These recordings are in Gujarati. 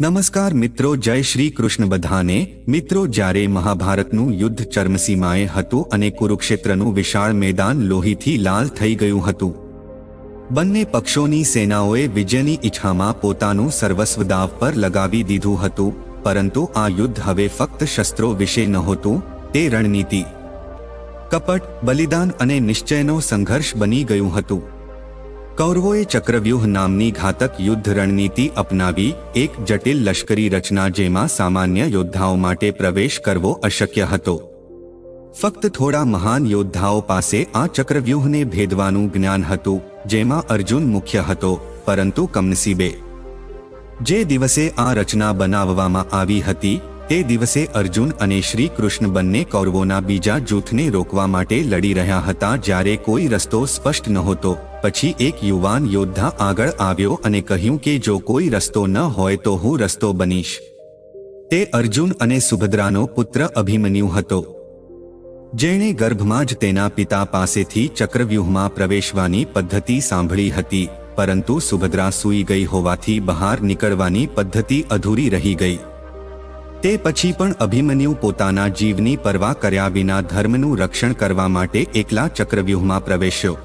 નમસ્કાર મિત્રો, જય શ્રી કૃષ્ણ બધાને. મિત્રો, જ્યારે મહાભારતનું યુદ્ધ ચરમસીમાએ હતું અને કુરુક્ષેત્રનું વિશાળ મેદાન લોહીથી લાલ થઈ ગયું હતું, બંને પક્ષોની સેનાઓએ વિજયની ઈચ્છામાં પોતાનું સર્વસ્વ દાવ પર લગાવી દીધું હતું, પરંતુ આ યુદ્ધ હવે ફક્ત શસ્ત્રો વિશે નહોતું, તે રણનીતિ, કપટ, બલિદાન અને નિશ્ચયનો સંઘર્ષ બની ગયું હતું. કૌરવોએ ચક્રવ્યૂહ નામની ઘાતક યુદ્ધ રણનીતિ અપનાવી, એક જટિલ લશ્કરી રચના જેમાં સામાન્ય યોદ્ધાઓ માટે પ્રવેશ કરવો અશક્ય હતો. ફક્ત થોડા મહાન યોદ્ધાઓ પાસે આ ચક્રવ્યૂહને ભેદવાનું જ્ઞાન હતું, જેમાં અર્જુન મુખ્ય હતો, પરંતુ કમનસીબે. જે દિવસે આ રચના બનાવવામાં આવી હતી તે દિવસે અર્જુન અને શ્રી કૃષ્ણ બંને કૌરવોના બીજા જૂથને રોકવા માટે લડી રહ્યા હતા જ્યારે કોઈ રસ્તો સ્પષ્ટ નહોતો. પછી એક યુવાન યોદ્ધા આગળ આવ્યો અને કહ્યું કે જો કોઈ રસ્તો ન હોય તો હું રસ્તો બનીશ. તે અર્જુન અને સુભદ્રાનો પુત્ર અભિમન્યુ હતો. જેણે ગર્ભમાં જ તેના પિતા પાસેથી ચક્રવ્યૂહમાં પ્રવેશવાની પદ્ધતિ સાંભળી હતી, પરંતુ સુભદ્રા સૂઈ ગઈ હોવાથી બહાર નીકળવાની પદ્ધતિ અધૂરી રહી ગઈ. તે પછી પણ અભિમન્યુ પોતાના જીવની પરવા કર્યા વિના ધર્મનું રક્ષણ કરવા માટે એકલા ચક્રવ્યૂહમાં પ્રવેશ્યો.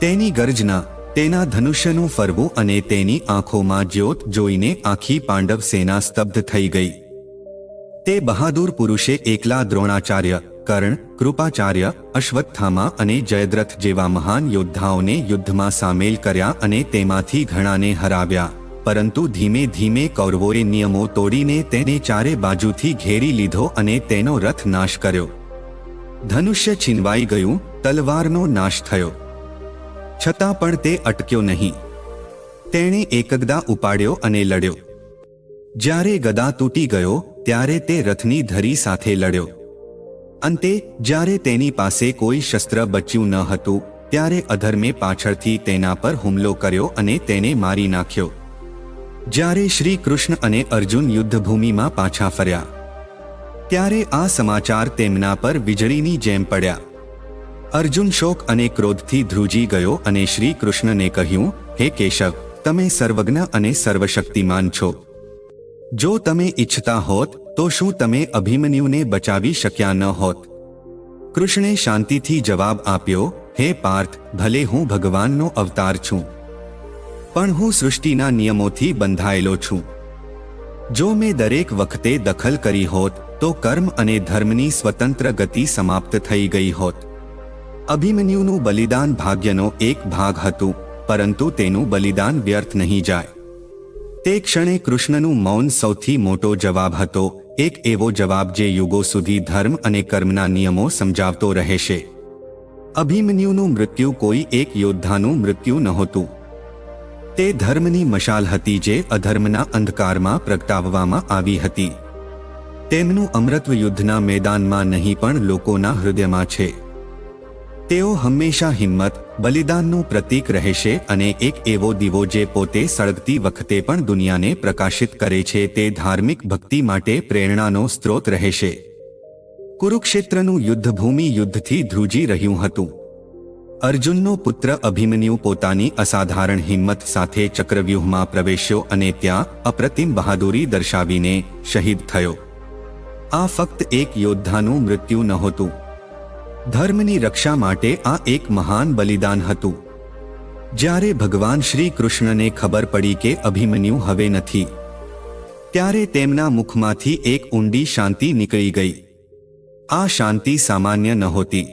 તેની ગર્જના, તેના ધનુષ્યનું ફરવું અને તેની આંખોમાં જ્યોત જોઈને આખી પાંડવ સેના સ્તબ્ધ થઈ ગઈ. તે બહાદુર પુરુષે એકલા દ્રોણાચાર્ય, કર્ણ, કૃપાચાર્ય, અશ્વત્થામા અને જયદ્રથ જેવા મહાન યોદ્ધાઓને યુદ્ધમાં સામેલ કર્યા અને તેમાંથી ઘણાને હરાવ્યા. પરંતુ ધીમે ધીમે કૌરવોએ નિયમો તોડીને તેને ચારે બાજુથી ઘેરી લીધો અને તેનો રથ નાશ કર્યો. ધનુષ્ય છીનવાઈ ગયું, તલવારનો નાશ થયો. છતાં પણ તે અટક્યો નહીં. તેણે એકગદા ઉપાડ્યો અને લડ્યો. જ્યારે ગદા તૂટી ગયો, ત્યારે તે રથની ધરી સાથે લડ્યો. અંતે, જ્યારે તેની પાસે કોઈ શસ્ત્ર બચ્યું ન હતું, ત્યારે અધર્મે પાછળથી તેના પર હુમલો કર્યો અને તેને મારી નાખ્યો. જ્યારે શ્રી કૃષ્ણ અને અર્જુન યુદ્ધભૂમિમાં પાછા ફર્યા, ત્યારે આ સમાચાર તેમના પર વીજળીની જેમ પડ્યા. અર્જુન શોક અને ક્રોધથી ધ્રુજી ગયો અને શ્રી કૃષ્ણને કહ્યું, હે કેશવ, તમે સર્વજ્ઞ અને સર્વશક્તિમાન છો. જો તમે ઈચ્છતા હોત, તો શું તમે અભિમન્યુને બચાવી શક્યા ન હોત? કૃષ્ણે શાંતિથી જવાબ આપ્યો, હે પાર્થ, ભલે હું ભગવાનનો અવતાર છું. પણ હું સૃષ્ટિના નિયમોથી બંધાયેલો છું. જો મેં દરેક વખતે દખલ કરી હોત, તો કર્મ અને ધર્મની સ્વતંત્ર ગતિ સમાપ્ત થઈ ગઈ હોત. અભિમન્યુનું બલિદાન ભાગ્યનો એક ભાગ હતું, પરંતુ તેનું બલિદાન વ્યર્થ નહીં જાય. તે ક્ષણે કૃષ્ણનું મૌન સૌથી મોટો જવાબ હતો, એક એવો જવાબ જે યુગો સુધી ધર્મ અને કર્મના નિયમો સમજાવતો રહેશે. અભિમન્યુનું મૃત્યુ કોઈ એક યોદ્ધાનું મૃત્યુ નહોતું. તે ધર્મની મશાલ હતી જે અધર્મના અંધકારમાં પ્રગટાવવામાં આવી હતી. તેમનું અમૃત્વ યુદ્ધના મેદાનમાં નહીં પણ લોકોના હૃદયમાં છે. તેઓ હંમેશા હિંમત, બલિદાનનું પ્રતીક રહેશે અને એક એવો દીવો જે પોતે સળગતી વખતે પણ દુનિયાને પ્રકાશિત કરે છે તે ધાર્મિક ભક્તિ માટે પ્રેરણાનો સ્ત્રોત રહેશે. કુરુક્ષેત્રનું યુદ્ધભૂમિ યુદ્ધથી ધ્રુજી રહ્યું હતું. અર્જુનનો પુત્ર અભિમન્યુ પોતાની અસાધારણ હિંમત સાથે ચક્રવ્યૂહમાં પ્રવેશ્યો અને ત્યાં અપ્રતિમ બહાદુરી દર્શાવીને શહીદ થયો. આ ફક્ત એક યોદ્ધાનું મૃત્યુ નહોતું. ધર્મની રક્ષા માટે આ એક મહાન બલિદાન હતું. જ્યારે ભગવાન શ્રી કૃષ્ણને ખબર પડી કે અભિમન્યુ હવે નથી, ત્યારે તેમના મુખમાંથી એક ઊંડી શાંતિ નીકળી ગઈ. આ શાંતિ સામાન્ય નહોતી.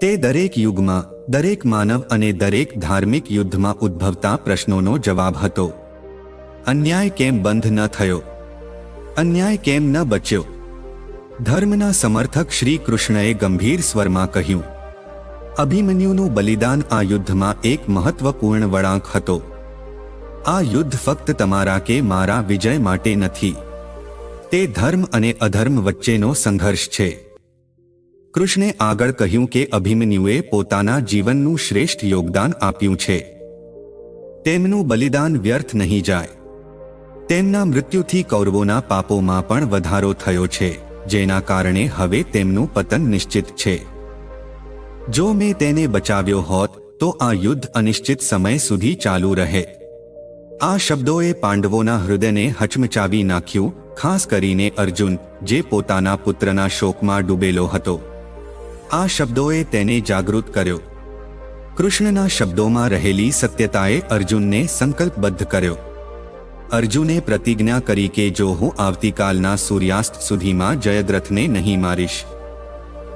તે દરેક યુગમાં, દરેક માનવ અને દરેક ધાર્મિક યુદ્ધમાં ઉદ્ભવતા પ્રશ્નોનો જવાબ હતો. અન્યાય કેમ બંધ ન થયો? અન્યાય કેમ ન બચ્યો? ધર્મના સમર્થક શ્રી કૃષ્ણએ ગંભીર સ્વરમાં કહ્યું, અભિમન્યુનું બલિદાન આ યુદ્ધમાં એક મહત્વપૂર્ણ વળાંક હતો. આ યુદ્ધ ફક્ત તમારા કે મારા વિજય માટે નથી. તે ધર્મ અને અધર્મ વચ્ચેનો સંઘર્ષ છે. કૃષ્ણે આગળ કહ્યું કે અભિમન્યુએ પોતાના જીવનનું શ્રેષ્ઠ યોગદાન આપ્યું છે. તેમનું બલિદાન વ્યર્થ નહીં જાય. તેમના મૃત્યુથી કૌરવોના પાપોમાં પણ વધારો થયો છે, જેના કારણે હવે તેમનું પતન નિશ્ચિત છે. જો મેં તેને બચાવ્યો હોત, તો આ યુદ્ધ અનિશ્ચિત સમય સુધી ચાલુ રહે. આ શબ્દોએ પાંડવોના હૃદયને હચમચાવી નાખ્યું, ખાસ કરીને અર્જુન, જે પોતાના પુત્રના શોકમાં ડૂબેલો હતો. આ શબ્દોએ તેને જાગૃત કર્યો. કૃષ્ણના શબ્દોમાં રહેલી સત્યતાએ અર્જુનને સંકલ્પબદ્ધ કર્યો. અર્જુને પ્રતિજ્ઞા કરી કે જો હું આવતીકાલના સૂર્યાસ્ત સુધીમાં જયદ્રથને નહીં મારીશ,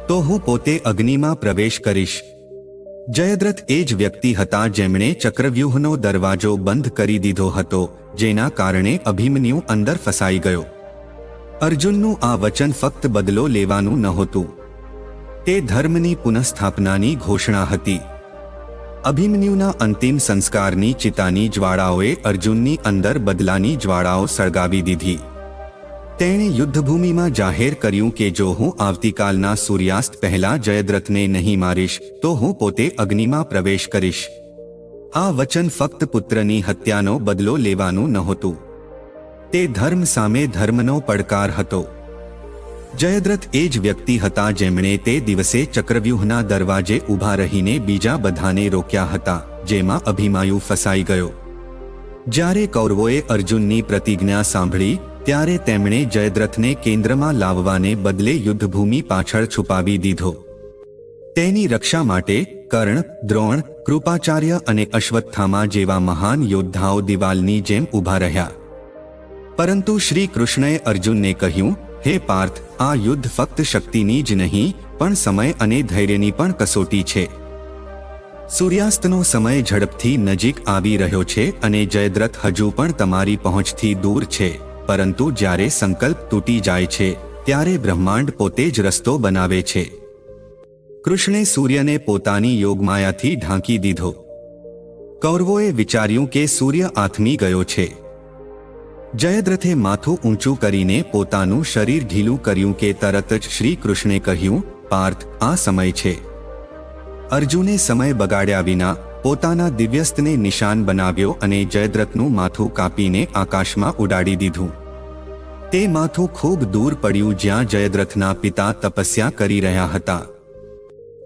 તો હું પોતે અગ્નિમાં પ્રવેશ કરીશ. જયદ્રથ એ જ વ્યક્તિ હતા જેમણે ચક્રવ્યૂહનો દરવાજો બંધ કરી દીધો હતો, જેના કારણે અભિમન્યુ અંદર ફસાઈ ગયો. અર્જુનનું આ વચન ફક્ત બદલો લેવાનું નહોતું. તે ધર્મની પુનઃસ્થાપનાની ઘોષણા હતી. અભિમન્યુના અંતિમ સંસ્કારની ચિતાની જ્વાળાઓએ અર્જુનની અંદર બદલાની જ્વાળાઓ સળગાવી દીધી. તેણે યુદ્ધભૂમિમાં જાહેર કર્યું કે જો હું આવતીકાલના સૂર્યાસ્ત પહેલા જયદ્રથને નહીં મારીશ, તો હું પોતે અગ્નિમાં પ્રવેશ કરીશ. આ વચન ફક્ત પુત્રની હત્યાનો બદલો લેવાનું નહોતું. તે ધર્મ સામે ધર્મનો પડકાર હતો. જયદ્રથ એ જ વ્યક્તિ હતા જેમણે તે દિવસે ચક્રવ્યૂહના દરવાજે ઊભા રહીને બીજા બધાને રોક્યા હતા, જેમાં અભિમાયુ ફસાઈ ગયો. જ્યારે કૌરવોએ અર્જુનની પ્રતિજ્ઞા સાંભળી, ત્યારે તેમણે જયદ્રથને કેન્દ્રમાં લાવવાને બદલે યુદ્ધભૂમિ પાછળ છુપાવી દીધો. તેની રક્ષા માટે કર્ણ, દ્રોણ, કૃપાચાર્ય અને અશ્વત્થામા જેવા મહાન યોદ્ધાઓ દિવાલની જેમ ઊભા રહ્યા. પરંતુ શ્રી કૃષ્ણએ અર્જુનને કહ્યું હે પાર્થ, આ યુદ્ધ ફક્ત શક્તિની જ નહીં, પણ સમય અને ધૈર્યની પણ કસોટી છે. સૂર્યાસ્તનો સમય ઝડપથી નજીક આવી રહ્યો છે અને જયદ્રથ હજુ પણ તમારી પહોંચથી દૂર છે, પરંતુ જ્યારે સંકલ્પ તૂટી જાય છે, ત્યારે બ્રહ્માંડ પોતે જ રસ્તો બનાવે છે. કૃષ્ણે સૂર્યને પોતાની યોગમાયાથી ઢાંકી દીધો. કૌરવોએ વિચાર્યું કે સૂર્ય આથમી ગયો છે. જયદ્રથે માથું ઊંચું કરીને પોતાનું શરીર ઢીલું કર્યું કે તરત જ શ્રી કૃષ્ણે કહ્યું, પાર્થ, આ સમય છે. અર્જુને સમય બગાડ્યા વિના પોતાના દિવ્યસ્તને નિશાન બનાવ્યો અને જયદ્રથનું માથું કાપીને આકાશમાં ઉડાડી દીધું. તે માથું ખૂબ દૂર પડ્યું જ્યાં જયદ્રથના પિતા તપસ્યા કરી રહ્યા હતા.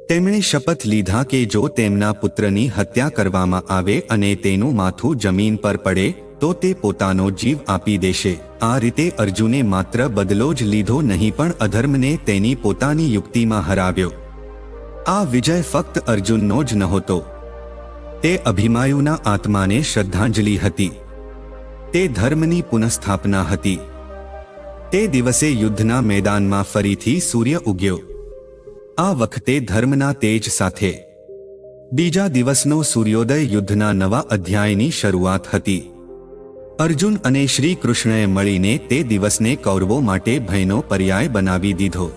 તેમણે શપથ લીધા કે જો તેમના પુત્રની હત્યા કરવામાં આવે અને તેનું માથું જમીન પર પડે તો તે પોતાનો જીવ આપી દેશે. આ રીતે અર્જુને માત્ર બદલો જ લીધો નહીં પણ અધર્મને તેની પોતાની યુક્તિમાં હરાવ્યો. આ વિજય ફક્ત અર્જુનનો જ નહોતો. તે અભિમાયુના આત્માને શ્રદ્ધાંજલિ હતી. તે ધર્મની પુનઃસ્થાપના હતી. તે દિવસે યુદ્ધના મેદાનમાં ફરીથી સૂર્ય ઉગ્યો. આ વખતે ધર્મના તેજ સાથે. બીજા દિવસનો સૂર્યોદય યુદ્ધના નવા અધ્યાયની શરૂઆત હતી. અર્જુન અને શ્રી કૃષ્ણએ મળીને તે દિવસને કૌરવો માટે ભયનો પર્યાય બનાવી દીધો.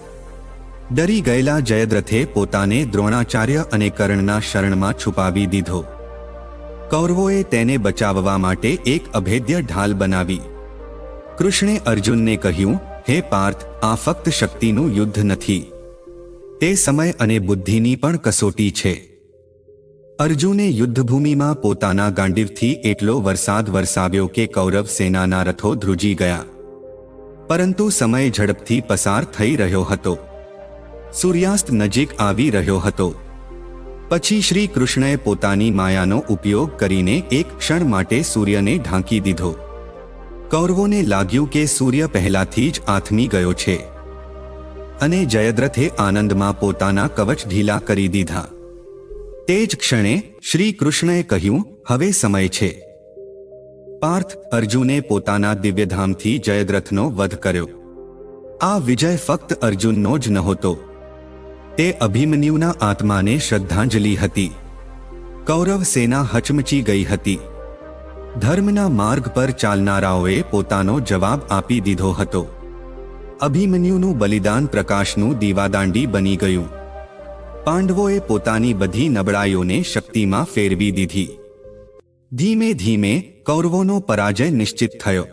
ડરી ગયેલા જયદ્રથે પોતાને દ્રોણાચાર્ય અને કર્ણના શરણમાં છુપાવી દીધો. કૌરવોએ તેને બચાવવા માટે એક અભેદ્ય ઢાલ બનાવી. કૃષ્ણે અર્જુનને કહ્યું, હે પાર્થ, આ ફક્ત શક્તિનું યુદ્ધ નથી. તે સમય અને બુદ્ધિની પણ કસોટી છે. અર્જુને યુદ્ધભૂમિમાં પોતાના ગાંડીવથી એટલો વરસાદ વરસાવ્યો કે કૌરવ સેનાના રથો ધ્રુજી ગયા. પરંતુ સમય ઝડપથી પસાર થઈ રહ્યો હતો. સૂર્યાસ્ત નજીક આવી રહ્યો હતો. પછી શ્રી કૃષ્ણએ પોતાની માયાનો ઉપયોગ કરીને એક ક્ષણ માટે સૂર્યને ઢાંકી દીધો. કૌરવોને લાગ્યું કે સૂર્ય પહેલાથી જ આથમી ગયો છે. અને જયદ્રથે આનંદમાં પોતાના કવચ ઢીલા કરી દીધા. તે જ ક્ષણે શ્રી કૃષ્ણએ કહ્યું, હવે સમય છે. પાર્થ અર્જુને પોતાના દિવ્યધામથી જયદ્રથનો વધ કર્યો. આ વિજય ફક્ત અર્જુનનો જ નહોતો. તે અભિમન્યુના આત્માને શ્રદ્ધાંજલિ હતી. કૌરવ સેના હચમચી ગઈ હતી. ધર્મના માર્ગ પર ચાલનારાઓએ પોતાનો જવાબ આપી દીધો હતો. અભિમન્યુનું બલિદાન પ્રકાશનું દીવાદાંડી બની ગયું. પાંડવોએ પોતાની બધી નબળાઈઓને શક્તિમાં ફેરવી દીધી. ધીમે ધીમે કૌરવોનો પરાજય નિશ્ચિત થયો.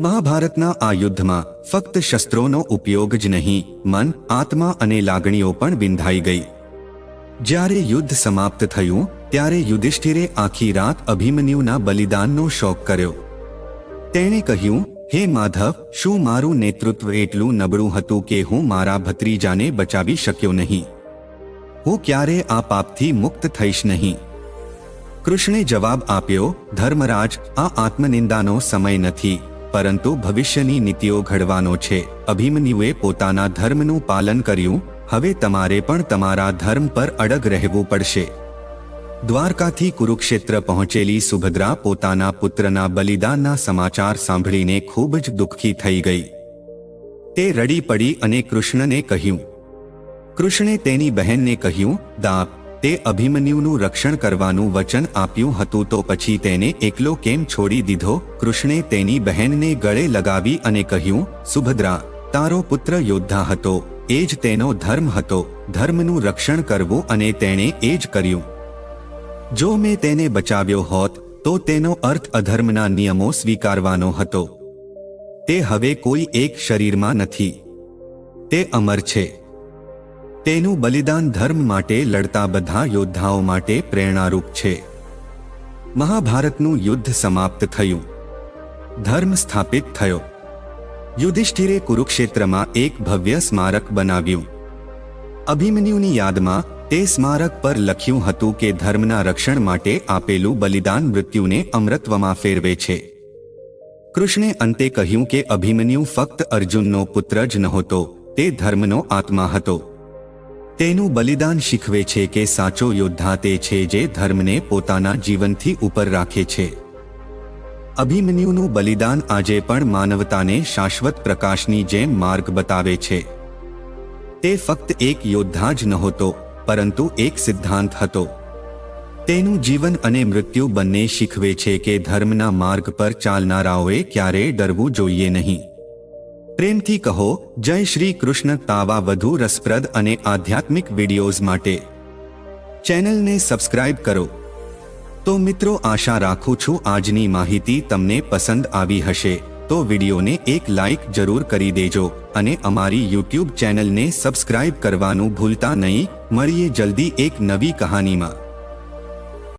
મહાભારતના આ યુદ્ધમાં ફક્ત શસ્ત્રોનો ઉપયોગ જ નહીં, મન, આત્મા અને લાગણીઓ પણ વિંધાઈ ગઈ. જ્યારે યુદ્ધ સમાપ્ત થયું, ત્યારે યુધિષ્ઠિરે આખી રાત અભિમન્યુના બલિદાનનો શોક કર્યો. તેણે કહ્યું, હે માધવ, શું મારું નેતૃત્વ એટલું નબળું હતું કે હું મારા ભત્રીજાને બચાવી શક્યો નહીં? હું ક્યારે આ પાપથી મુક્ત થઈશ નહીં? કૃષ્ણે જવાબ આપ્યો, ધર્મરાજ, આ આત્મનિંદાનો સમય નથી, પરંતુ ભવિષ્યની નીતિઓ ઘડવાનો છે. અભિમન્યુએ પોતાના ધર્મનું પાલન કર્યું. હવે તમારે પણ તમારા ધર્મ પર અડગ રહેવું પડશે. દ્વારકાથી કુરુક્ષેત્ર પહોંચેલી સુભદ્રા પોતાના પુત્રના બલિદાનના સમાચાર સાંભળીને ખૂબ જ દુઃખી થઈ ગઈ. તે રડી પડી અને કૃષ્ણને કહ્યું કૃષ્ણે તેની બહેનને કહ્યું, દાપ, તે અભિમન્યુનું રક્ષણ કરવાનું વચન આપ્યું હતું તો પછી તેને એકલો કેમ છોડી દીધો? કૃષ્ણે તેની બહેનને ગળે લગાવી અને કહ્યું, સુભદ્રા, તારો પુત્ર યોદ્ધા હતો, એ જ તેનો ધર્મ હતો, ધર્મનું રક્ષણ કરવું અને તેણે એ જ કર્યું. જો મેં તેને બચાવ્યો હોત, તો તેનો અર્થ અધર્મના નિયમો સ્વીકારવાનો હતો. તે હવે કોઈ એક શરીરમાં નથી. તે અમર છે. તેનું બલિદાન ધર્મ માટે લડતા બધા યોદ્ધાઓ માટે પ્રેરણારૂપ છે. મહાભારતનું યુદ્ધ સમાપ્ત થયું. ધર્મ સ્થાપિત થયો. યુધિષ્ઠિરે કુરુક્ષેત્રમાં એક ભવ્ય સ્મારક બનાવ્યું. અભિમન્યુની યાદમાં તે સ્મારક પર લખ્યું હતું કે ધર્મના રક્ષણ માટે આપેલું બલિદાન મૃત્યુને અમૃતવમાં ફેરવે છે. કૃષ્ણે અંતે કહ્યું કે અભિમન્યુ ફક્ત અર્જુનનો પુત્ર જ નહોતો, તે ધર્મનો આત્મા હતો. તેનું બલિદાન શીખવે છે કે સાચો યોદ્ધા તે છે જે ધર્મને પોતાના જીવનથી ઉપર રાખે છે. અભિમન્યુનું બલિદાન આજે પણ માનવતાને શાશ્વત પ્રકાશની જેમ માર્ગ બતાવે છે. તે ફક્ત એક યોદ્ધા જ નહોતો, પરંતુ એક સિદ્ધાંત હતો. તેનું જીવન અને મૃત્યુ બંને શીખવે છે કે ધર્મના માર્ગ પર ચાલનારાઓએ ક્યારેય ડરવું જોઈએ નહીં. પ્રેમથી કહો, જય શ્રી કૃષ્ણ તાવા વધુ રસપ્રદ અને આધ્યાત્મિક વિડીયોઝ માટે. ચેનલને સબસ્ક્રાઇબ કરો. તો મિત્રો, આશા રાખું છું આજની માહિતી તમને પસંદ આવી હશે. તો વિડીયોને એક લાઇક જરૂર કરી દેજો અને અમારી યુટ્યુબ ચેનલને સબસ્ક્રાઇબ કરવાનું ભૂલતા નહીં. મળીએ જલ્દી એક નવી કહાનીમાં.